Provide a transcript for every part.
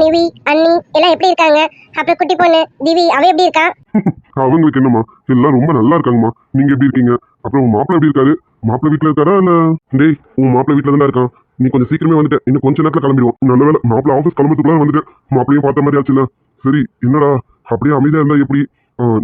நிவி அண்ணி எல்லாம் எப்படி இருக்காங்க? அப்புறம் குட்டி பொண்ணு திவி அவ எப்படி இருக்கா? அவங்களுக்கு என்னம்மா? எல்லாம் ரொம்ப நல்லா இருக்காங்கம்மா. நீங்க எப்படி இருக்கீங்க? அப்புறம் உங்க மாப்பிள்ள எப்படி இருக்காரு? மாப்பிள்ள வீட்டுல இருக்காரா இல்ல? டேய் உன் மாப்பிள்ள வீட்டுல தான் இருக்கான். நீ கொஞ்சம் சீக்கிரமே வந்துட்ட. இன்னும் கொஞ்ச நேரத்துல கிளம்பிடுவோம். நல்ல வேலை மாப்பிள்ள ஆஃபீஸ் கிளம்புறதுக்குள்ள வந்துட்டு மாப்பிள்ளையும் பார்த்த மாதிரி ஆச்சுல சரி என்னடா? அப்படியே அமைதியா இருந்தா எப்படி?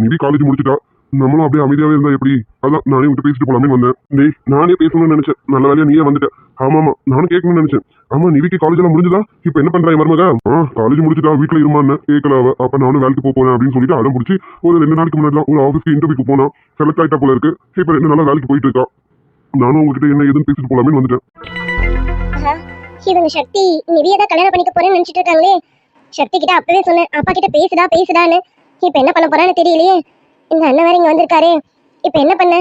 நிவி காலேஜ் முடிச்சிட்டா. நம்மளும் அப்படியே அமைதியாவே இருந்தா எப்படி? அதான் நானே விட்டு பேசிட்டு போலாமே வந்தேன். டேய் நானே பேசணும்னு நினைச்சேன். நல்ல வேலையா நீயே வந்துட்ட. ஆமா ஆமா. நானும் கேட்கணும்னு நினைச்சேன். ஆமா நிவிக்கு காலேஜ் எல்லாம் முடிஞ்சதா? இப்ப என்ன பண்றா மருமக? ஆ காலேஜ் முடிச்சுட்டா வீட்டுல இருமான்னு கேட்கல அவ. அப்ப நானும் வேலைக்கு போக போறேன் அப்படின்னு சொல்லிட்டு அடம் பிடிச்சி ஒரு ரெண்டு நாளைக்கு முன்னாடி ஒரு ஆஃபீஸ்க்கு இன்டர்வியூக்கு போனா. செலக்ட் ஆயிட்டா போல இருக்கு. இப்ப ரெண்டு நாளா வேலைக்கு போயிட்டு இருக்கா. நானும் உங்ககிட்ட என்ன எதுன்னு பேசிட்டு போலாமே வந்துட்டேன். இவங்க சக்தி நிவியை தான் கல்யாணம் பண்ணிக்க போறேன்னு நினைச்சிட்டு இருக்காங்களே. சக்தி கிட்ட அப்பவே சொன்னேன். அப்பா கிட்ட பேசுடா பேசுடான்னு. இப்ப என்ன பண்ண போறான்னு தெரியலையே. இந்த அண்ணன் வேற இங்க வந்திருக்காரு. இப்ப என்ன பண்ண?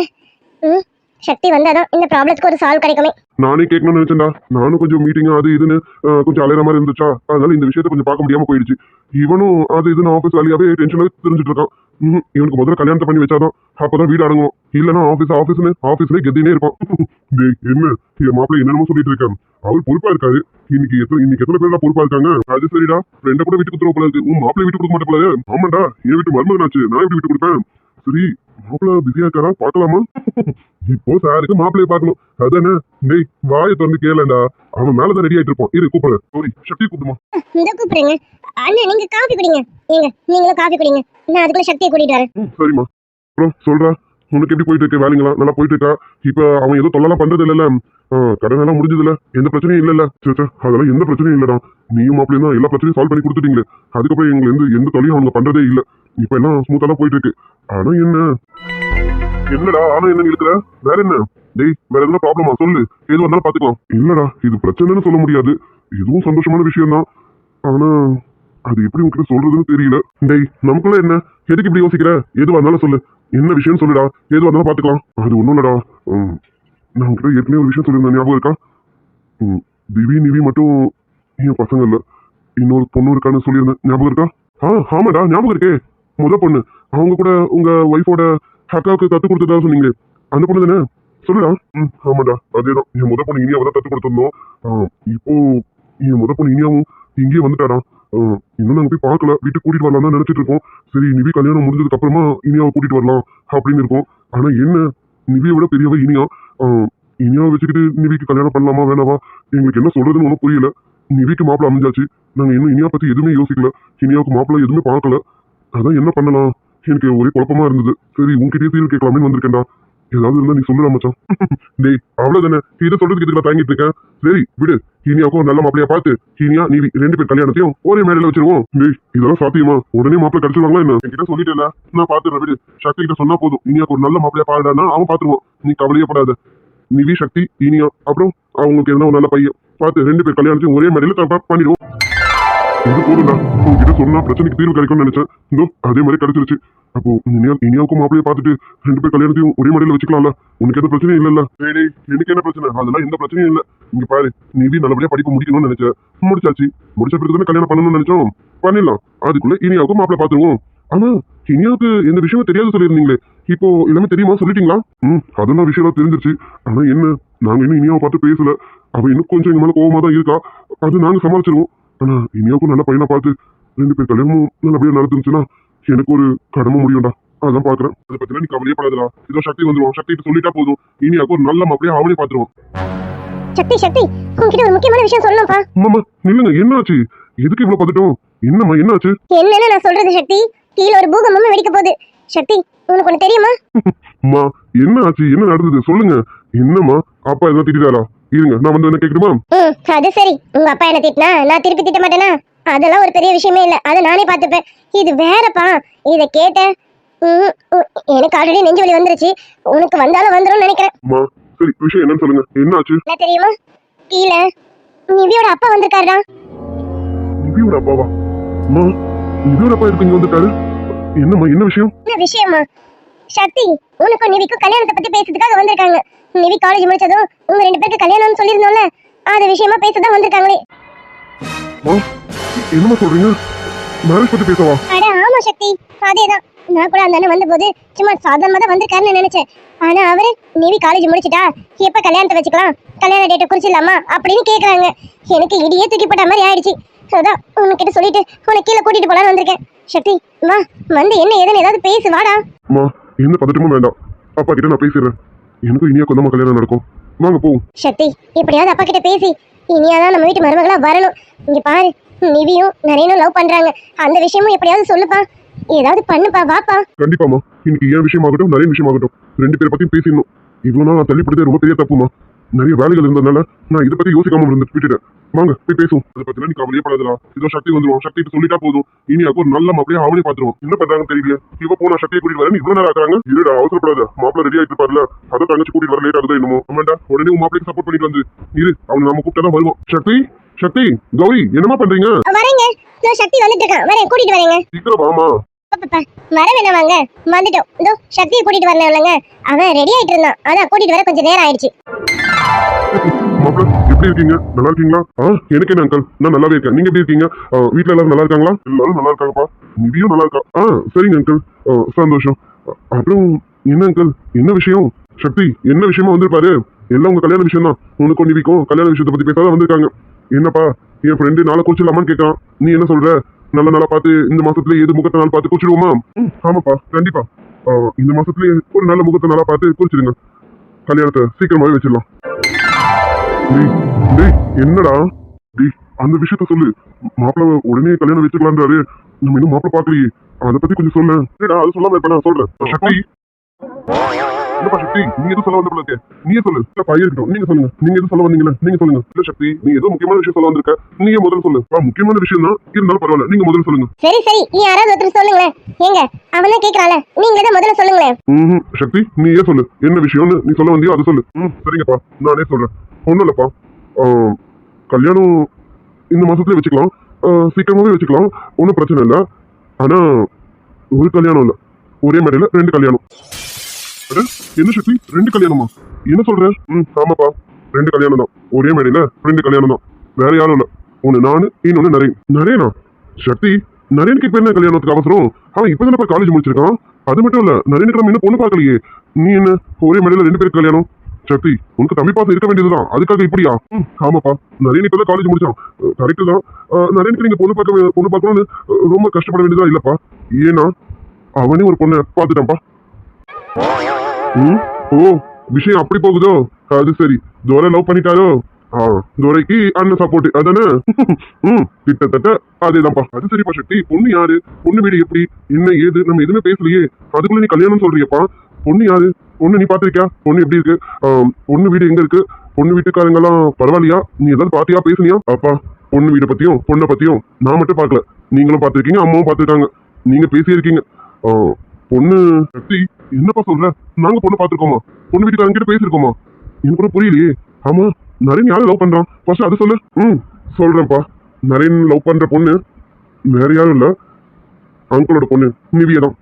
ம்? சக்தி வந்தாதான் இந்த ப்ராப்ளத்துக்கு ஒரு சால்வ் கிடைக்குமே. நானே கேட்கணும்னு நினைச்சேன்டா. நானும் கொஞ்சம் மீட்டிங் அது இதுன்னு அஹ், கொஞ்சம் அலையிற மாதிரி இருந்துச்சா? அதனால இந்த விஷயத்தை கொஞ்சம் பார்க்க முடியாம போயிடுச்சு. இவனும் அது இதுன்னு ஆஃபீஸ் வேலையாவே டென்ஷனாக தெரிஞ்சுட்டு இருக்கான். ம்ஹும். இவனுக்கு முதல்ல கல்யாணத்தை பண்ணி வச்சாதான் அப்பதான் வீடு அடங்கும் இல்லைன்னா ஆஃபீஸ் ஆஃபீஸ்னு ஆஃபீஸ்லேயே கெத்தினே இருப்பான். டேய் என்ன? என் மாப்பிள்ளை என்னென்னமோ சொல்லிட்டு இருக்கான் அவர் பொறுப்பா இருக்காரு. இன்னைக்கு எத்தனை இன்னைக்கு எத்தனை பேர் பொறுப்பா இருக்காங்க? அது சரிடா ஃப்ரெண்ட கூட விட்டு கொடுத்துருவோம் போல இருக்கு. உன் மாப்பிள்ளை விட்டு கொடுக்க மாட்டே போல ஆமாண்டா என் வீட்டு மருமகனாச்சு. நான் எப்படி விட்டு கொடுப்பேன்? சரி மாப்பிள்ளை பிஸியா இருக்காரா? பார்க்கலாமா? இப்போ சாருக்கு மாப்பிள்ளைய பார்க்கணும். அதானே? டேய் வாயை திறந்து கேளண்டா அவன் மேலதான் ரெடி ஆயிட்டு இருப்பான். இரு கூப்பிடுறேன் சாரி சக்தி கூப்பிடுமா? இந்த கூப்பிடுங்க அண்ணன் நீங்க காஃபி குடிங்க. ஏங்க நீங்களும் காஃபி குடிங்க. நான் அதுக்குள்ள சக்தியை கூட்டிட்டு வரேன். சரிம்மா. அப்புறம் சொல்றா. உனக்கு எப்படி போயிட்டு இருக்கு? வேலைங்களா நல்லா போயிட்டு இருக்கா? இப்ப அவன் ஏதோ தொல்லலாம் பண்றது இல்லைல்ல கடன் எல்லாம் முடிஞ்சதுல எந்த பிரச்சனையும் இல்லைல்ல. சரி சரி அதெல்லாம் எந்த பிரச்சனையும் இல்லடா. நீயும் மாப்பிளையும் தான் எல்லா பிரச்சனையும் சால்வ் பண்ணி கொடுத்துட்டீங்களே. அதுக்கப்புறம் எங்களை எந்த எந்த தொலையும் அவங்க பண்றதே இல்ல. இப்ப எல்லாம் ஸ்மூத்தெல்லாம் போயிட்டு இருக்கு. ஆனா என்ன? என்னடா ஆனா என்ன இருக்கிற வேற என்ன? டேய் வேற எதுனா ப்ராப்ளமா சொல்லு. எது வந்தாலும் பாத்துக்கலாம் இல்லடா இது பிரச்சனைன்னு சொல்ல முடியாது. இதுவும் சந்தோஷமான விஷயம் தான் ஆனா அது எப்படி உங்ககிட்ட சொல்றதுன்னு தெரியல. டேய் நமக்குள்ள என்ன? எதுக்கு இப்படி யோசிக்கிற? எது இருந்தாலும் சொல்லு. என்ன விஷயம் சொல்லுடா? எதுவாக இருந்தாலும் பார்த்துக்கலாம். அது ஒன்றும் இல்லடா. நான் உங்ககிட்ட ஏற்கனவே ஒரு விஷயம் சொல்லியிருந்தேன். ஞாபகம் இருக்கா? ம், திவி நிவி மட்டும் என் பசங்க இல்லை. இன்னொரு பொண்ணு இருக்கான்னு சொல்லியிருந்தேன். ஞாபகம் இருக்கா? ஆ ஆமாடா ஞாபகம் இருக்கே. முத பொண்ணு. அவங்க கூட உங்க ஒய்ஃபோட ஹக்காவுக்கு கற்றுக் கொடுத்ததா சொன்னீங்க அந்த பொண்ணு தானே? சொல்லுடா. ம் ஆமாடா அதேதான். என் முத பொண்ணு இனியாவை தான் கற்றுக் கொடுத்துருந்தோம். ஆ, இப்போ என் முத பொண்ணு இனியாவும் இங்கேயே வந்துட்டாடா. இன்னும் நாங்க போய் பார்க்கல. வீட்டுக்கு கூட்டிட்டு வரலாம் தான் நினைச்சிட்டு இருக்கோம். சரி நிவி கல்யாணம் முடிஞ்சதுக்கு அப்புறமா இனியாவை கூட்டிட்டு வரலாம் அப்படின்னு இருக்கோம். ஆனா என்ன? நிவியை விட பெரியவ இனியா. இனியாவை வச்சுக்கிட்டு நிவிக்கு கல்யாணம் பண்ணலாமா வேணாமா எங்களுக்கு என்ன சொல்றதுன்னு ஒன்றும் புரியல. நிவிக்கு மாப்பிள்ள அமைஞ்சாச்சு. நாங்க இன்னும் இனியா பத்தி எதுவுமே யோசிக்கல. இனியாவுக்கு மாப்பிள்ள எதுவுமே பார்க்கல. அதான் என்ன பண்ணலாம்? எனக்கு ஒரே குழப்பமா இருந்தது. சரி உன்கிட்டயே தீர்வு கேட்கலாமே வந்திருக்கேன்டா. ஏதாவது இருந்தா நீ சொல்லுடா மச்சான். டேய் அவ்வளவுதானே? இதை சொல்றதுக்கு இதுக்கு தயங்கிட்டு தாங்கிட்டு இருக்கேன் சரி விடு. இனியாவுக்கும் நல்ல மாப்பிளையா பார்த்து இனியா நீ ரெண்டு பேர் கல்யாணத்தையும் ஒரே மேடையில வச்சிருவோம். டேய் இதெல்லாம் சாத்தியமா? உடனே மாப்பிள்ளை கிடைச்சிருவாங்களா என்ன? என்கிட்ட சொல்லிட்டேல நான் பாத்துறேன் விடு. சக்தி கிட்ட சொன்னா போதும். இனியாக்கு ஒரு நல்ல மாப்பிளையா பாருடானா அவன் பாத்துருவான். நீ கவலையே படாத. நிவி சக்தி இனியா அப்புறம் அவங்களுக்கு எதனா ஒரு நல்ல பையன். பார்த்து ரெண்டு பேர் கல்யாணத்தையும் ஒரே மேடையில பண்ணிடுவோம். இது போதும்டா உங்ககிட்ட சொன்னா பிரச்சனைக்கு தீர்வு கிடைக்கும்னு நினைச்சேன். இதோ அதே மாதிரி கிடைச்சிருச்சு. அப்போ இனியா இனியாவுக்கும் மாப்பிளைய பார்த்துட்டு ரெண்டு பேர் கல்யாணத்தையும் ஒரே மாடியில் வச்சுக்கலாம்ல. உனக்கு எந்த பிரச்சனையும் இல்லைல்ல. டேய் டேய், எனக்கு என்ன பிரச்சனை? அதெல்லாம் எந்த பிரச்சனையும் இல்லை. இங்க பாரு நிவி நல்லபடியா படிப்பு முடிக்கணும்னு நினைச்ச முடிச்சாச்சு. முடிச்ச பிறகு தானே கல்யாணம் பண்ணணும்னு நினைச்சோம். பண்ணிடலாம். அதுக்குள்ள இனியாவுக்கும் மாப்பிளை பார்த்துருவோம். ஆனா இனியாவுக்கு எந்த விஷயமும் தெரியாது சொல்லியிருந்தீங்களே. இப்போ எல்லாமே தெரியுமா? சொல்லிட்டீங்களா? ம் அதெல்லாம் விஷயம் தெரிஞ்சிருச்சு. ஆனா என்ன? நாங்க இன்னும் இனியாவை பார்த்து பேசல. அவ இன்னும் கொஞ்சம் எங்க மேல கோவமா தான் இருக்கா? அது நாங்க சமாளிச்சிருவோம். ஆனா இனியாவுக்கும் நல்ல பையனா பார்த்து ரெண்டு பேர் கல்யாணமும் நல்லபடியா நடந்துச்சுன்னா எனக்கு ஒரு கடமை முடியும்டா. அதான் பாக்குறேன் அதை பத்திலாம் நீ கவலையே படாதடா. இதோ சக்தி வந்துருவான் சக்தி சொல்லிட்டா போதும். இனியாவுக்கு ஒரு நல்ல மாப்பிளையா அவனே பாத்துருவான் சக்தி சக்தி உங்ககிட்ட ஒரு முக்கியமான விஷயம் சொல்லணும்ப்பா. அம்மா நில்லுங்க. என்னாச்சு? எதுக்கு இவ்வளவு பதட்டம்? என்னம்மா என்னாச்சு? என்னன்னு நான் சொல்றது சக்தி கீழே ஒரு பூகம்பமும் வெடிக்க போகுது. சக்தி உனக்கு ஒண்ணு தெரியுமா? அம்மா என்ன ஆச்சு என்ன நடந்தது? சொல்லுங்க. என்னம்மா? அப்பா எதாவது திட்டாரா இருங்க நான் வந்து என்ன கேட்கணுமா? ம் அது சரி. உங்க அப்பா என்ன திட்டினா நான் திருப்பி திட்ட மாட்டேனா? அதெல்லாம் ஒரு பெரிய விஷயமே இல்ல. அதை நானே பார்த்துப்பேன். இது வேறப்பா. இத கேட்ட எனக்கு ஆல்ரெடி நெஞ்சு வலி வந்துருச்சு. உனக்கு வந்தாலும் வந்துரும்னு நினைக்கிறேன். சரி விஷயம் என்னன்னு சொல்லுங்க. என்ன ஆச்சு என்ன தெரியுமா? கீழே நிவியோட அப்பா வந்திருக்காருடா. நிவியோட அப்பாவா? நிவியோட அப்பா இருக்கு இங்க வந்துட்டாரு என்னம்மா என்ன விஷயம்? என்ன விஷயமா சக்தி உனக்கும் நிவிக்கும் கல்யாணத்தை பத்தி பேசுறதுக்காக வந்திருக்காங்க. நிவி காலேஜ் முடிச்சதும் உங்க ரெண்டு பேருக்கு கல்யாணம்னு சொல்லியிருந்தோம்ல அது விஷயமா பேசதான் வந்திருக்காங்களே. அம்மா என்னம்மா சொல்றீங்க? மேரேஜ் பத்தி பேசவா? அட ஆமா சக்தி அதேதான். நான் கூட அந்த அண்ணன் வந்தபோது சும்மா சாதாரணமா தான் வந்திருக்காருன்னு நினைச்சேன். ஆனா அவரு நிவி காலேஜ் முடிச்சிட்டா எப்ப கல்யாணத்தை வச்சுக்கலாம் கல்யாண டேட்டை குறிச்சிடலாமா அப்படின்னு கேக்குறாங்க. எனக்கு இடியே தூக்கி போட்ட மாதிரி ஆயிடுச்சு. அதான் உன்கிட்ட சொல்லிட்டு உன்னை கீழே கூட்டிட்டு போலான்னு வந்திருக்கேன். சக்தி வா வந்து என்ன ஏதுன்னு ஏதாவது பேசு வாடா. எந்த பதட்டமும் வேண்டாம். அப்பா கிட்ட நான் பேசிடுறேன். எனக்கும் இனியா கொந்தமா கல்யாணம் நடக்கும். வாங்க போவோம் சக்தி எப்படியாவது அப்பா கிட்ட பேசி. இனியாதான் நம்ம வீட்டு மருமகளா வரணும். இங்க பாரு நிவியும் நரேனும் லவ் பண்றாங்க. அந்த விஷயமும் எப்படியாவது சொல்லுப்பா. ஏதாவது பண்ணுப்பா வாப்பா. கண்டிப்பாம்மா. இன்னைக்கு ஏன் விஷயமாகட்டும் நிறைய விஷயமாகட்டும். ரெண்டு பேரை பத்தியும் பேசிடணும். இவ்வளவு நான் தள்ளிப்படுறது ரொம்ப பெரிய தப்புமா நிறைய வேலைகள் இருந்ததுனால நான் இதை பத்தி யோசிக்காம இருந்து விட்டுட்டேன். வாங்க போய் பேசுவோம். அதை பத்தி நீ கவலையே படாதடா. இதோ சக்தி வந்துருவோம் சக்தி இப்ப சொல்லிட்டா போதும். இனி ஒரு நல்ல மாப்பிளையா அவனே பாத்துருவோம் என்ன பண்றாங்கன்னு தெரியல. இவ போனா சக்தியை கூட்டிட்டு வரேன் இவ்வளவு நேரம் ஆக்குறாங்க? இருடா அவசரப்படாத. மாப்பிள்ள ரெடி ஆயிட்டு இருப்பாருல. அதை தங்கச்சி கூட்டிட்டு வர லேட் ஆகுதோ என்னமோ. ஆமாண்டா உடனே உன் மாப்பிளைக்கு சப்போர்ட் பண்ணிட்டு வந்து. இரு அவனை நம்ம கூப்பிட்டா தான் வருவோம் சக்தி சக்தி கௌரி என்னமா பண்றீங்க? வரேங்க. சக்தி வந்துட்டு இருக்கான். வரேன் கூட்டிட்டு வரேங்க. சீக்கிரம் வாமா பாப்பா வர வேணாம் வாங்க வந்துட்டோம். இதோ சக்தியை கூட்டிட்டு வரலங்க அவன் ரெடி ஆயிட்டு இருந்தான். அதான் கூட்டிட்டு வர கொஞ்சம் நேரம் ஆயிடுச்சு. எப்படி இருக்கீங்க? நல்லா இருக்கீங்களா? ஆ எனக்கு என்ன அங்கிள் நான் நல்லாவே இருக்கேன். நீங்க எப்படி இருக்கீங்க? ஆ, வீட்ல எல்லாரும் நல்லா இருக்காங்களா? எல்லாரும் நல்லா இருக்காங்கப்பா. நிதியும் நல்லா இருக்கா? ஆ சரிங்க அங்கிள் ஆ, சந்தோஷம். அப்புறம் என்ன அங்கிள் என்ன விஷயம்? சக்தி என்ன விஷயமா வந்திருப்பாரு? எல்லாம் உங்க கல்யாண விஷயம் தான் உனக்கும் நிதிக்கும் கல்யாண விஷயத்தை பத்தி பேசாத வந்திருக்காங்க. என்னப்பா என் ஃப்ரெண்டு நாளை குறிச்சிடலாமான்னு கேட்கறான் நீ என்ன சொல்ற? நல்ல நாளா பார்த்து இந்த மாசத்துல எது முகத்த நாள் பார்த்து குறிச்சிடுவோமா ம், ஆமாப்பா கண்டிப்பா. இந்த மாசத்துலயே ஒரு நல்ல முகத்த நாளா பார்த்து குறிச்சிடுங்க கல்யாணத்தை சீக்கிரமாவே வச்சிடலாம். டேய் டேய் என்னடா? டேய் அந்த விஷயத்த சொல்லு. மாப்பிள்ள உடனே கல்யாணம் வச்சுக்கலான்றாரு. நம்ம இன்னும் மாப்பிள்ள பாக்கலையே அதை பத்தி கொஞ்சம் சொல்லு அது சொல்லாம இருப்ப நான் சொல்றேன். என்னப்பா சக்தி நீங்க எதுவும் சொல்ல வந்த போல இருக்கே நீங்க சொல்லு. இல்ல பையன் இருக்கட்டும். நீங்க சொல்லுங்க. நீங்க எதுவும் சொல்ல வந்தீங்களா நீங்க சொல்லுங்க. இல்ல சக்தி நீ ஏதோ முக்கியமான விஷயம் சொல்ல வந்திருக்க. நீங்க முதல்ல சொல்லு. முக்கியமான விஷயம் தான் இருந்தாலும் பரவாயில்ல. நீங்க முதல்ல சொல்லுங்க. சரி சரி. நீ யாராவது ஒருத்தர் சொல்லுங்களேன். ஏங்க அவன் தான் கேக்குறான்ல. நீங்க தான் முதல்ல சொல்லுங்களேன். ம் சக்தி நீ ஏன் சொல்லு. என்ன விஷயம்னு நீ சொல்ல வந்தியோ அதை சொல்லு. ம் சரிங்கப்பா. நானே சொல்றேன். ஒன்றும் இல்லப்பா. கல்யாணம் இந்த மாசத்துல வச்சுக்கலாம். சீக்கிரமாவே வச்சுக்கலாம். ஒன்றும் பிரச்சனை இல்லை. ஆனா ஒரு கல்யாணம் இல்லை. ஒரே மேடையில் ரெண்டு கல்யாணம். அட, என்ன சக்தி? ரெண்டு கல்யாணமா? என்ன சொல்ற? ம் ஆமாப்பா. ரெண்டு கல்யாணம் தான். ஒரே மேடையில ரெண்டு கல்யாணம் தான். வேற யாரும் இல்லை. ஒன்னு நானு இன்னொன்னு நரேன். நரேனா? சக்தி நரேனுக்கு இப்ப என்ன கல்யாணத்துக்கு அவசரம்? அவன் இப்பதானப்பா காலேஜ் முடிச்சிருக்கான். அது மட்டும் இல்ல நரேனுக்கு நம்ம இன்னும் பொண்ணு பார்க்கலையே. நீ என்ன? ஒரே மேடையில ரெண்டு பேருக்கு கல்யாணம்? சக்தி உனக்கு தமிழ் பாசம் இருக்க வேண்டியதுதான். அதுக்காக இப்படியா? ம், ஆமாப்பா. நரேன் இப்பதான் காலேஜ் முடிச்சான். கரெக்டு தான். நரேனுக்கு நீங்க பொண்ணு பார்க்க பொண்ணு பார்க்கணும்னு ரொம்ப கஷ்டப்பட வேண்டியதா இல்லப்பா. ஏன்னா அவனே ஒரு பொண்ணை பார்த்துட்டான்ப்பா. ம்? ஓ விஷயம் அப்படி போகுதோ? அது சரி. தோரை லவ் பண்ணிட்டாரோ? ஆ துரைக்கு அண்ணன் சப்போர்ட் அதானே? ம் கிட்டத்தட்ட அதேதான்ப்பா. அது சரிப்பா சக்தி பொண்ணு யாரு? பொண்ணு வீடு எப்படி? என்ன ஏது? நம்ம எதுவுமே பேசலையே. அதுக்குள்ள நீ கல்யாணம் சொல்றியப்பா. பொண்ணு யாரு? பொண்ணு நீ பாத்திருக்கியா பொண்ணு எப்படி இருக்கு? பொண்ணு வீடு எங்க இருக்கு? பொண்ணு வீட்டுக்காரங்க எல்லாம் பரவாயில்லையா? நீ ஏதாவது பாத்தியா பேசுனியா? அப்பா பொண்ணு வீடை பத்தியும் பொண்ணை பத்தியும் நான் மட்டும் பார்க்கல. நீங்களும் பார்த்துருக்கீங்க அம்மாவும் பார்த்துருக்காங்க. நீங்க பேசியிருக்கீங்க. ஆ, பொண்ணு சக்தி என்னப்பா சொல்ற? நாங்க பொண்ணு பாத்துருக்கோமா பொண்ணு வீட்டுக்காரங்க கிட்ட பேசிருக்கோமா எனக்கு கூட புரியலையே. ஆமா நரேன் யாரும் லவ் பண்றான்? ஃபர்ஸ்ட் அது சொல்லு. ம் சொல்றேன்ப்பா. நரேன் லவ் பண்ற பொண்ணு வேற யாரும் இல்ல. அங்கிளோட பொண்ணு நிவியா தான்.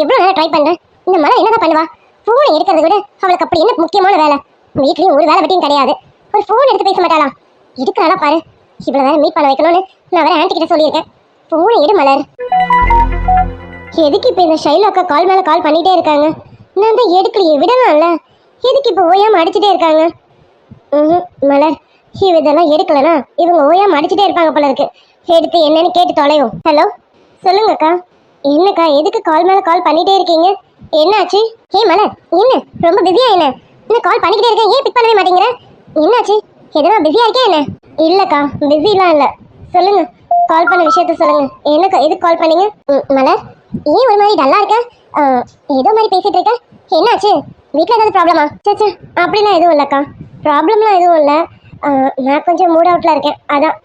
எவ்வளவு நேரம் ட்ரை பண்றேன் இந்த மலை என்னதான் பண்ணுவா? பூனை இருக்கிறத விட அவளுக்கு அப்படி என்ன முக்கியமான வேலை? வீட்லயும் ஒரு வேலை வெட்டியும் கிடையாது. ஒரு ஃபோன் எடுத்து பேச மாட்டாளா? எடுக்கிறாளா பாரு. இவ்வளவு நேரம் மீட் பண்ண வைக்கணும்னு நான் வேற ஆண்டி கிட்ட சொல்லியிருக்கேன். போனை எடு மலர். எதுக்கு இப்போ இந்த ஷைலாக்கா கால் மேலே கால் பண்ணிட்டே இருக்காங்க? நான் தான் எடுக்கலையே விடலாம்ல. எதுக்கு இப்போ ஓயாமல் அடிச்சுட்டே இருக்காங்க? ம் மலர். இவ இதெல்லாம் எடுக்கலனா இவங்க ஓயாமல் அடிச்சுட்டே இருப்பாங்க போல இருக்கு. எடுத்து என்னன்னு கேட்டு தொலையும் ஹலோ சொல்லுங்கக்கா. என்னக்கா எதுக்கு கால் மேலே கால் பண்ணிட்டே இருக்கீங்க? என்னாச்சு? ஏ மலர் என்ன? ரொம்ப பிஸியா என்ன? என்ன கால் பண்ணிக்கிட்டே இருக்கேன் ஏன் பிக் பண்ணவே மாட்டேங்கிற? என்னாச்சு? எதனா பிஸியா இருக்கேன் என்ன? இல்லக்கா பிஸிலாம் இல்ல. சொல்லுங்க. கால் பண்ண விஷயத்த சொல்லுங்க. என்னக்கா எதுக்கு கால் பண்ணீங்க? மலர் ஏன் ஒரு மாதிரி டல்லா இருக்க? ஏதோ மாதிரி பேசிட்டு இருக்க? என்னாச்சு? வீட்டில் ஏதாவது ப்ராப்ளமா சச்சா அப்படிலாம் எதுவும் இல்லைக்கா. ப்ராப்ளம்லாம் எதுவும் இல்லை. நான் கொஞ்சம் மூட் அவுட்ல இருக்கேன். அதான்.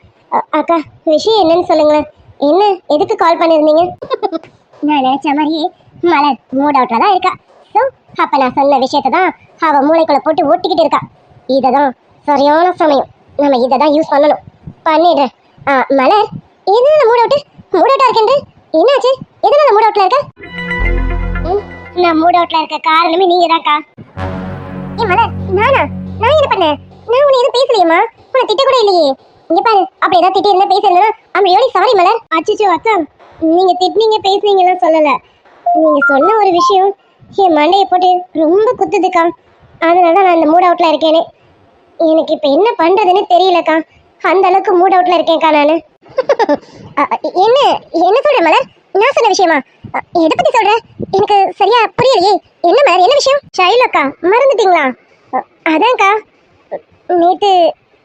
அக்கா விஷயம் என்னன்னு சொல்லுங்களேன். என்ன? எதுக்கு கால் பண்ணியிருந்தீங்க நான் நினைச்ச மாதிரியே மலர் மூட் அவுட்டில் தான் இருக்கா. ஸோ அப்ப நான் சொன்ன விஷயத்தை தான் அவ மூளைக்குள்ள போட்டு ஒட்டிக்கிட்டு இருக்கா. இதை தான் சரியான சமயம். நம்ம இதை தான் யூஸ் பண்ணணும். பண்ணிடுறேன். ஆ, மலர் எதனால மூட் அவுட்டு மூட் அவுட்டா இருக்கேன் என்னாச்சு? எதனால மூட் அவுட்ல இருக்க? நான் மூட் அவுட்ல இருக்க காரணமே நீங்க தான்க்கா ஏ மலர் நானா? நான் என்ன பண்ணேன்? நான் உன்னை எதுவும் பேசலையேம்மா? உன்னை திட்ட கூட இல்லையே. இங்க பாரு அப்படி ஏதாவது திட்டி இருந்தா பேசிருந்தா ஐம் ரியலி சாரி மலர். அச்சிச்சோ அக்கா. நீங்க திட்டினீங்க பேசுனீங்கலாம் சொல்லல. நீங்க சொன்ன ஒரு விஷயம் என் மண்டையை போட்டு ரொம்ப குத்துதுக்கா. அதனால தான் நான் இந்த மூட் அவுட்டில் இருக்கேனே. எனக்கு இப்போ என்ன பண்ணுறதுன்னு தெரியலக்கா. அந்த அளவுக்கு மூட் அவுட்டில் இருக்கேன்க்கா நான். என்ன என்ன சொல்கிற மலர்? நான் சொன்ன விஷயமா? எதை பற்றி சொல்கிற எனக்கு சரியா புரியலையே. என்ன மலர்? என்ன விஷயம்? ஷைலக்கா மறந்துட்டீங்களா? அதான்க்கா. நேற்று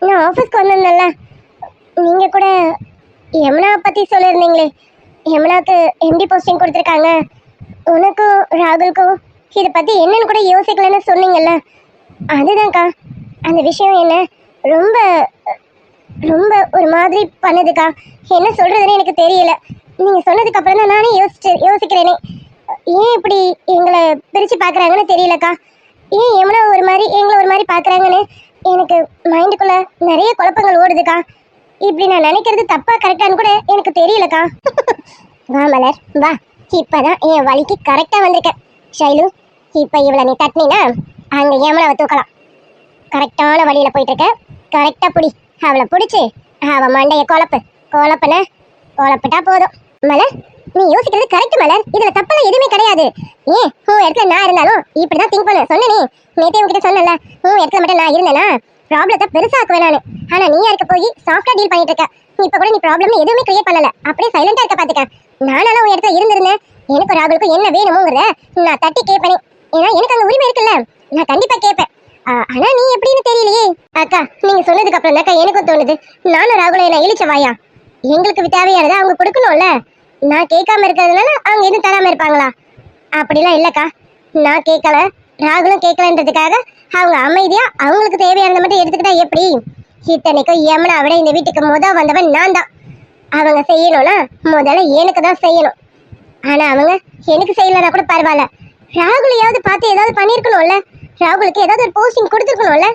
நான் ஆஃபீஸ்க்கு வந்திருந்தேன்ல. நீங்கள் கூட யமுனா பற்றி சொல்லியிருந்தீங்களே யமுனாவுக்கு எம்டி போஸ்டிங் கொடுத்துருக்காங்க. உனக்கும் ராகுல்க்கும் இதை பற்றி என்னன்னு கூட யோசிக்கலன்னு சொன்னீங்கல்ல? அதுதான்க்கா. அந்த விஷயம் என்ன? ரொம்ப ரொம்ப ஒரு மாதிரி பண்ணுதுக்கா. என்ன சொல்கிறதுன்னு எனக்கு தெரியல. நீங்கள் சொன்னதுக்கு அப்புறம் தான் நானே யோசிச்சு யோசிக்கிறேனே. ஏன் இப்படி எங்களை பிரித்து பார்க்குறாங்கன்னு தெரியலக்கா? ஏன் எவ்வளோ ஒரு மாதிரி எங்களை ஒரு மாதிரி பார்க்குறாங்கன்னு எனக்கு மைண்டுக்குள்ளே நிறைய குழப்பங்கள் ஓடுதுக்கா. இப்படி நான் நினைக்கிறது தப்பாக கரெக்டான்னு கூட எனக்கு தெரியலக்கா. வா மலர். வா. இப்பதான் என் வழிக்கு கரெக்டா வந்திருக்க ஷைலு இப்ப இவளை நீ தட்டினா அங்க யமுனாவை தூக்கலாம். கரெக்டான வழியில போயிட்டு இருக்க கரெக்டா புடி. அவளை பிடிச்சு அவ மண்டைய குழப்பு. குழப்பன குழப்பிட்டா போதும். மலர் நீ யோசிக்கிறது கரெக்ட் மலர் இதுல தப்பெல்லாம் எதுவுமே கிடையாது. ஏன்? உன் இடத்துல நான் இருந்தாலும் இப்படிதான் திங்க் பண்ண சொன்னனே நேத்தே உங்ககிட்ட சொன்னல உன் இடத்துல மட்டும் நான் இருந்தேனா? ப்ராப்ளத்தை பெருசாக்குவேன் நானு. ஆனா நீ இருக்க போய் சாஃப்டா டீல் பண்ணிட்டு இருக்க இப்ப கூட நீ ப்ராப்ளம் எதுவுமே கிரியேட் பண்ணல. அப்படியே சைலண்டா இருக்க பாத்துக்க. நானால உன் இடத்துல இருந்திருந்தேன். எனக்கு ராகுலுக்கு என்ன வேணுமோங்கிறத நான் தட்டி கேட்பேனே ஏன்னா எனக்கு அந்த உரிமை இருக்குல்ல. நான் கண்டிப்பா கேட்பேன் ஆனா நீ எப்படின்னு தெரியலையே. அக்கா நீங்க சொன்னதுக்கு அப்புறம் தாக்கா எனக்கும் தோணுது. நானும் ராகுல என்ன இழிச்ச வாயா? எங்களுக்கு தேவையானதை அவங்க கொடுக்கணும்ல. நான் கேட்காம இருக்கிறதுனால அவங்க எதுவும் தராம இருப்பாங்களா? அப்படிலாம் இல்லக்கா. நான் கேட்கல. ராகுலும் கேட்கலன்றதுக்காக அவங்க அமைதியா அவங்களுக்கு தேவையானதை மட்டும் எடுத்துக்கிட்டா எப்படி? இத்தனைக்கும் யமுனா விட இந்த வீட்டுக்கு முத வந்தவன் நான் தான். அவங்க செய்யணும்னா முதல்ல எனக்கு தான் செய்யணும். ஆனா அவங்க எனக்கு செய்யலனா கூட பரவாயில்ல. ராகுலையாவது பார்த்து ஏதாவது பண்ணியிருக்கணும்ல ராகுலுக்கு ஏதாவது ஒரு போஸ்டிங் கொடுத்துருக்கணும்ல.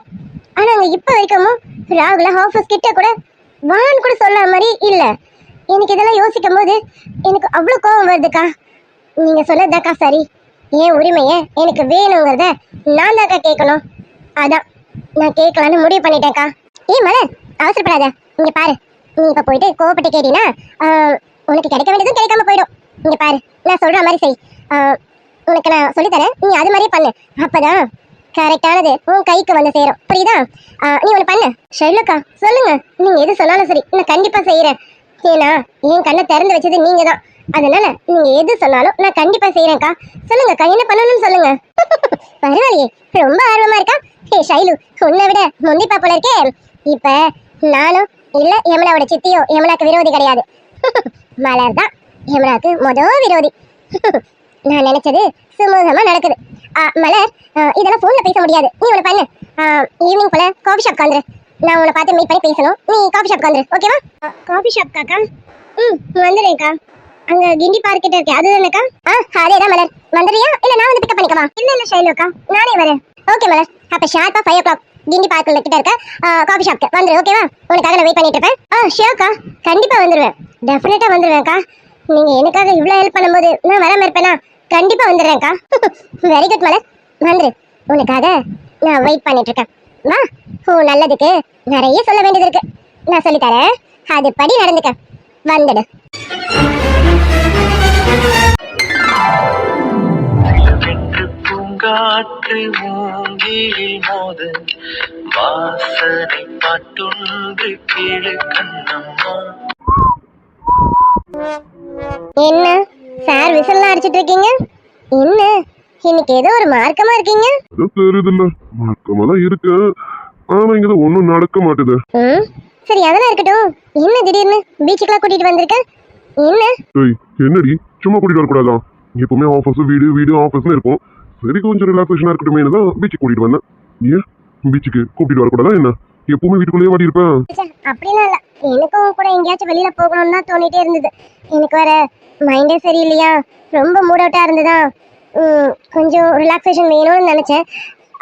ஆனா அவங்க இப்போ வரைக்கும் ராகுல ஆஃபீஸ் கிட்ட கூட வான்னு கூட சொல்ல மாதிரி இல்ல. எனக்கு இதெல்லாம் யோசிக்கும் போது எனக்கு அவ்வளோ கோவம் வருதுக்கா நீங்க சொன்னதாக்கா சரி. என் உரிமையை எனக்கு வேணுங்கிறத நான் தாக்கா கேட்கணும். அதான் நான் கேட்கலான்னு முடிவு பண்ணிட்டேன்க்கா ஏ மலர் அவசரப்படாத. இங்க பாரு. நீ இப்ப போயிட்டு கோவப்பட்டு கேட்டீங்கன்னா ஆஹ், உனக்கு கிடைக்க வேண்டியதும் கிடைக்காம போயிடும். இங்க பாரு. நான் சொல்ற மாதிரி செய். ஆஹ், உனக்கு நான் சொல்லித்தரேன் நீ அது மாதிரியே பண்ணு. அப்பதான் கரெக்டானது உன் கைக்கு வந்து சேரும். புரியுதா? ஆஹ், நீ ஒன்று பண்ணு. ஷெல்லுக்கா சொல்லுங்க. நீங்க எது சொன்னாலும் சரி. நான் கண்டிப்பா செய்யறேன் ஏன்னா என் கண்ணை திறந்து வச்சது நீங்க தான் அதனால நீங்க எது சொன்னாலும் நான் கண்டிப்பா செய்யறேன்க்கா சொல்லுங்கக்கா என்ன பண்ணணும்னு சொல்லுங்க. பரவாயில்லையே. ரொம்ப ஆர்வமா இருக்கா? ஹே ஷைலு உன்னை விட முந்திப்பா போல இருக்கே. இப்ப நானும் இல்ல யமுனாவோட சித்தியோ யமுனாக்கு விரோதி கிடையாது. மலர் தான் யமுனாக்கு மொத விரோதி. நான் நினைச்சது சுமூகமா நடக்குது. மலர் இதெல்லாம் போன்ல பேச முடியாது. நீ ஒன்று பண்ணு. ஈவினிங் போல காஃபி ஷாப் வந்துரு. நான் உன்னை பார்த்து மீட் பண்ணி பேசணும். நீ காஃபி ஷாப் வந்துரு ஓகேவா காஃபி ஷாப் காக்கா ம் வந்துடுறேன்க்கா அங்க கிண்டி பார்க் கிட்ட இருக்கே அதுதானக்கா ஆ அதேதான் மலர். வந்துடுறியா இல்ல நான் வந்து பிக்கப் பண்ணிக்கவா? இல்ல இல்ல ஷைலுக்கா நானே வரேன். ஓகே மலர். அப்ப ஷார்ப்பா ஃபைவ் ஓ கிளாக் கிண்டி பார்க்கல கிட்ட இருக்க காஃபி ஷாப்க்கு வந்துரு ஓகேவா உனக்காக நான் வெயிட் பண்ணிட்டு இருப்பேன். ஆ ஷியோக்கா கண்டிப்பா வந்துருவேன். டெஃபினட்டா வந்துருவேன்க்கா நீங்க எனக்காக இவ்வளவு ஹெல்ப் பண்ணும்போது நான் வராம இருப்பேனா? கண்டிப்பா வந்துடுறேன்க்கா வெரி குட் மலர். வந்துரு. உனக்காக நான் வெயிட் பண்ணிட்டு இருக்கேன். வா. ஓ நல்லதுக்கு நிறைய சொல்ல வேண்டியது இருக்கு. நான் சொல்லித்தரேன். அது படி நடந்துக்க. வந்துடு. பூங்காற்று மூங்கிலில் மோத. வாசனை பாட்டொன்று கேளு கண்ணம்மா. என்ன? சார் விசில்லாம் அடிச்சிட்டு இருக்கீங்க? என்ன? இன்னைக்கு ஏதோ ஒரு மார்க்கமா இருக்கீங்க? அது தெரியுதுல்ல. மார்க்கமா தான் இருக்கு. ஆனா இங்க ஒண்ணும் நடக்க மாட்டுது. ம்? சரி அதெல்லாம் இருக்கட்டும். என்ன திடீர்னு? பீச்சுக்கெல்லாம் கூட்டிட்டு வந்திருக்க? என்ன? ஏய் என்னடி? சும்மா கூட்டிட்டு வரக்கூடாதா? எப்பவுமே ஆஃபீஸ் வீடு வீடு ஆஃபீஸ்னு இருக்கும். சரி கொஞ்சம் ரிலாக்ஸேஷனாக இருக்கட்டுமே தான் பீச்சுக்கு கூட்டிட்டு வந்தேன். ஏன்? பீச்சுக்கு கூட்டிட்டு வரக்கூடாதா என்ன? எப்பவுமே வீட்டுக்குள்ளேயே வாடி இருப்பேன். அப்படிலாம் இல்ல. எனக்கும் கூட எங்கேயாச்சும் வெளியில போகணும்னு தான் தோணிட்டே இருந்தது. எனக்கு வேற மைண்டே சரியில்லையா? ரொம்ப மூட் அவுட்டா இருந்ததா? கொஞ்சம் ரிலாக்ஸேஷன் வேணும்னு நினைச்சேன்.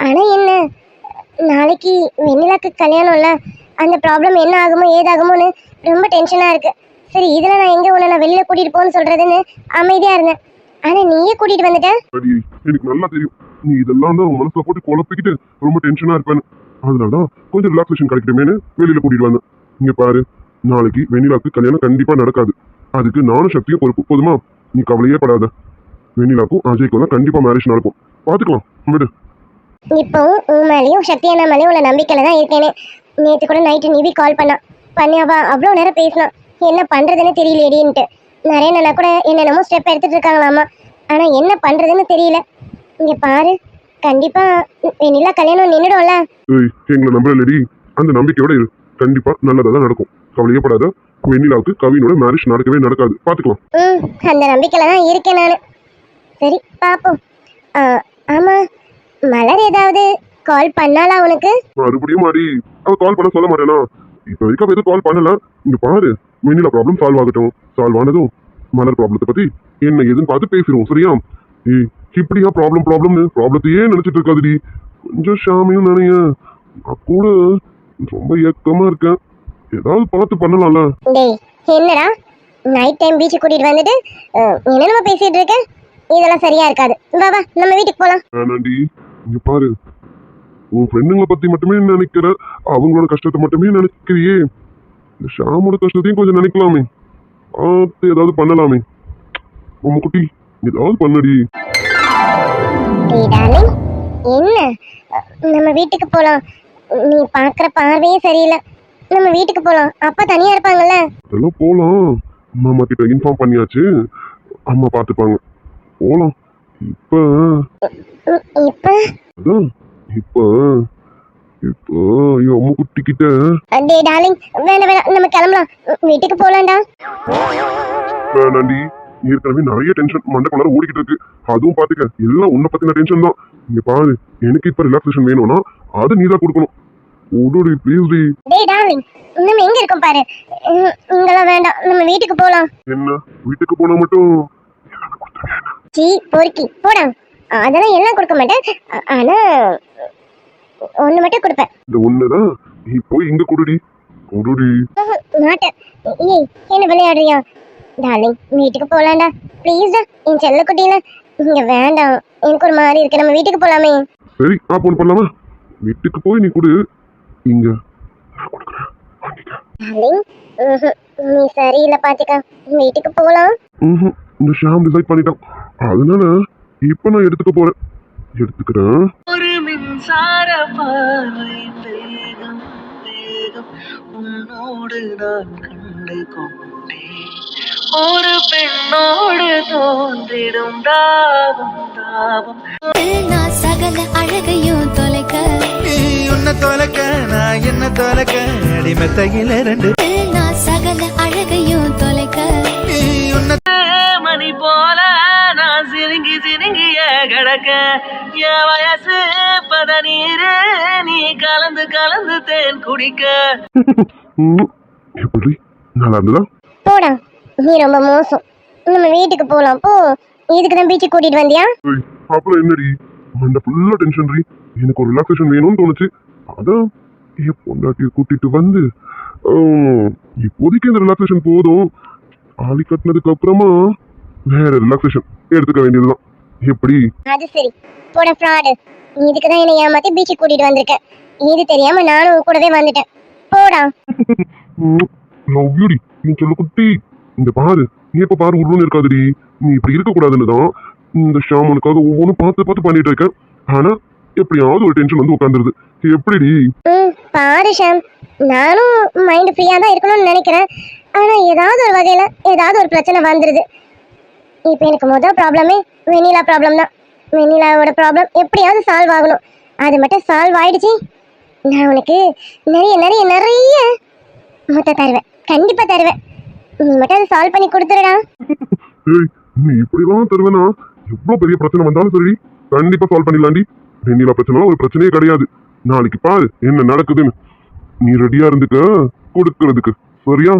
ஆனா என்ன? நாளைக்கு வெண்ணிலாக்கு கல்யாணம்ல அந்த ப்ராப்ளம் என்ன ஆகுமோ ஏதாகுமோன்னு ரொம்ப டென்ஷனா இருக்கு. சரி இதுல நான் எங்க உன்னை நான் வெளியில கூட்டிட்டு போன்னு சொல்றதுன்னு அமைதியா இருந்தேன். ஆனா நீயே கூட்டிட்டு வந்துட்ட? அடி எனக்கு நல்லா தெரியும். நீ இதெல்லாம் தான் மனசுல போட்டு குழப்பிக்கிட்டு ரொம்ப டென்ஷனா இருப்பேன்னு. அதனாலதான் கொஞ்சம் ரிலாக்ஸேஷன் கிடைக்கட்டுமேனு வெளியில கூட்டிட்டு வந்தேன். இங்க பாரு நாளைக்கு வெண்ணிலாக்கு கல்யாணம் கண்டிப்பா நடக்காது. அதுக்கு நானும் சக்தியும் பொறுப்பு. போதுமா? நீ கவலையே படாத. வெண்ணிலாக்கும் அஜய்க்கும் தான் கண்டிப்பா மேரேஜ் நடக்கும். பாத்துக்கலாம். விடு. இப்போ உன் மேலேயும் சக்தி அண்ணா மேலேயும் உள்ள நம்பிக்கையில தான் இருக்கேனே. நேற்று கூட நைட்டு நிவி கால் பண்ணா பண்ணி. அவ அவ்வளோ நேரம் பேசினான் என்ன பண்றதுன்னு தெரியலையேடின்ட்டு நிறைய நல்லா கூட என்னென்னமோ ஸ்டெப் எடுத்துட்டு இருக்காங்களாமா. ஆனா என்ன பண்றதுன்னு தெரியல. இங்க பாரு கண்டிப்பா வெண்ணிலா கல்யாணம் நின்றுடும்ல ஏய் எங்களை நம்பலடி. அந்த நம்பிக்கையோட இரு. கண்டிப்பா நல்லதா தான் நடக்கும். கவலையே படாத வெண்ணிலாவுக்கு கவினோட மேரேஜ் நடக்கவே நடக்காது. பாத்துக்கலாம். ம் அந்த நம்பிக்கையில தான் இருக்கேன் நான். சரி பாப்போம். ஆ, ஆமா மலர் ஏதாவது கால் பண்ணாளா உனக்கு? மறுபடியும் மாறி அவ கால் பண்ண சொல்ல மாட்டேனா? இப்ப வரைக்கும் எதுவும் கால் பண்ணல. இங்க பாரு. வெண்ணிலா ப்ராப்ளம் சால்வ் ஆகட்டும். சால்வ் ஆனதும் மலர் ப்ராப்ளத்தை பத்தி என்ன ஏதுன்னு பார்த்து பேசிடுவோம் சரியா? ஏய் இப்படியா ப்ராப்ளம் ப்ராப்ளம்னு ப்ராப்ளத்தையே நினைச்சிட்டு இருக்காதுடி. கொஞ்சம் ஷாமையும் நினைய. நான் கூட ரொம்ப ஏக்கமா இருக்கேன். ஏதாவது பார்த்து பண்ணலாம்ல. டேய் என்னடா? நைட் டைம் பீச் கூட்டிட்டு வந்துட்டு என்னென்னமோ பேசிட்டு இருக்க? இதெல்லாம் சரியா இருக்காது. வா வா நம்ம வீட்டுக்கு போலாம். வேணாண்டி. இங்க பாரு. உன் ஃப்ரெண்டுங்களை பத்தி மட்டுமே நினைக்கிற அவங்களோட கஷ்டத்தை மட்டுமே நினைக்கிறியே. இந்த ஷாமோட கஷ்டத்தையும் கொஞ்சம் நினைக்கலாமே. பார்த்து ஏதாவது பண்ணலாமே. உங்க குட்டி ஏதாவது பண்ணடி. என்ன? நம்ம வீட்டுக்கு போலாம். நீ பாக்குற பார்வையே சரியில்லை. நம்ம வீட்டுக்கு போலாம். அப்பா தனியா இருப்பாங்கல்ல? அதெல்லாம் போலாம். மாமா கிட்ட இன்ஃபார்ம் பண்ணியாச்சு. அம்மா பார்த்துப்பாங்க. போலாம். இப்ப. இப்ப? அதான் இப்ப. இப்போ என் அம்மா குட்டி கிட்ட அஹ், டேய் டார்லிங் வேணாம் வேணாம் நம்ம கிளம்பலாம். வீட்டுக்கு போலாம்டா. வேணாண்டி ஏற்கனவே நிறைய டென்ஷன் மண்டக்குள்ளார ஓடிக்கிட்டு இருக்கு. அதுவும் பாத்துக்க எல்லாம் உன்னை பத்தின டென்ஷன் தான். இங்க பாரு எனக்கு இப்ப ரிலாக்ஸேஷன் வேணும்னா அதை நீ தான் கொடுக்கணும். ஓடுடி ப்ளீஸ் டி. டேய் டார்லிங் நம்ம எங்க இருக்கோம் பாரு? உம், இங்கெல்லாம் வேண்டாம் நம்ம வீட்டுக்கு போலாம். என்ன வீட்டுக்கு போனா மட்டும் சீ பொறுக்கி போடா. அதெல்லாம் எல்லாம் கொடுக்க மாட்டேன். ஆனா ஒண்ணு மட்டும் கொடுப்பேன். இந்த ஒண்ணுதான் நீ போய் இங்க கொடுடி. கொடுடி. மாட்டேன் ஏய் என்ன விளையாடுறியா? டார்லிங் வீட்டுக்கு போலாம்டா. ப்ளீஸ் என் செல்ல குட்டியில. இங்க வேண்டாம். எனக்கு ஒரு மாதிரி இருக்கு. நம்ம வீட்டுக்கு போலாமே. சரி ஆ போன் பண்ணலாமா? வீட்டுக்கு போய் நீ கொடு. இங்க. நான் டார்லிங் நீ சரியில்லை பாத்துக்க. வீட்டுக்கு போலாம். இந்த ஷாம் டிசைட் பண்ணிட்டான். அதனால இப்ப நான் எடுத்துக்க போறேன். எடுத்துக்கிறேன். ஒரு மின்சார பார்வை வேகம் வேகம். உன்னோடு நான் கண்டு கொண்டேன். ஒரு பெண்ணோடு தோன்றிடும் தாபம் தாபம் நான் சகல அழகையும் தொலைக்க. நீ உன்னை தொலைக்க நான் என்ன தொலைக்க. அடிமெத்தையில ரெண்டு நான் சகல அழகையும் தொலைக்க. கிடக்க. என் வயசு பத நீரு நீ கலந்து கலந்து தேன் குடிக்க. எப்படி நல்லா இருந்ததா போடா. நீ ரொம்ப மோசம். நம்ம வீட்டுக்கு போலாம். போ. இதுக்கு தான் பீச்சுக்கு கூட்டிட்டு வந்தியா? அப்புறம் என்னடி? மண்ட ஃபுல்லா டென்ஷன் ரீ எனக்கு ஒரு ரிலாக்ஸேஷன் வேணும்னு தோணுச்சு. அதான் என் பொண்டாட்டியை கூட்டிட்டு வந்து இப்போதைக்கு இந்த ரிலாக்ஸேஷன் போதும். ஆளி கட்டினதுக்கு அப்புறமா வேற ரிலாக்ஸேஷன் எடுத்துக்க வேண்டியதுதான். எப்படி? அது சரி. போட ஃப்ராடு இதுக்கு தான் என்னை ஏமாத்தி பீச்சுக்கு கூட்டிட்டு வந்திருக்க. இது தெரியாம நானும் உன் கூடவே வந்துட்டேன். போடா. லவ் யூடி நீ சொல்ல குட்டி. இந்த பாரு. நீ எப்ப பாரு உருன்னு இருக்காதுடி. நீ இப்படி இருக்க கூடாதுன்னு தான் இந்த ஷாமனுக்காக ஒவ்வொன்றும் பார்த்து பார்த்து பண்ணிட்டு இருக்கேன். ஆனா எப்படியாவது ஒரு டென்ஷன் வந்து உட்காந்துருது எப்படிடி? பாரு ஷாம். நானும் மைண்ட் ஃப்ரீயாக தான் இருக்கணும்னு நினைக்கிறேன். ஆனால் ஏதாவது ஒரு வகையில் ஏதாவது ஒரு பிரச்சனை வந்துடுது இப்போ எனக்கு முதல் ப்ராப்ளமே வெனிலா ப்ராப்ளம் தான். வெனிலாவோட ப்ராப்ளம் எப்படியாவது சால்வ் ஆகணும். அது மட்டும் சால்வ் ஆயிடுச்சு. நான் உனக்கு நிறைய நிறைய நிறைய மொத்த தருவேன். கண்டிப்பாக தருவேன். நீ மட்டும் அதை சால்வ் பண்ணி கொடுத்துருடா ஏய் நீ இப்படிலாம் தருவேனா? எவ்வளோ பெரிய பிரச்சனை வந்தாலும் சரி கண்டிப்பா சால்வ் பண்ணிடலாண்டி. வெண்ணிலா பிரச்சனை ஒரு பிரச்சனையே கிடையாது. நாளைக்கு பாரு என்ன நடக்குதுன்னு. நீ ரெடியா இருந்துக்க கொடுக்கறதுக்கு. சரியா?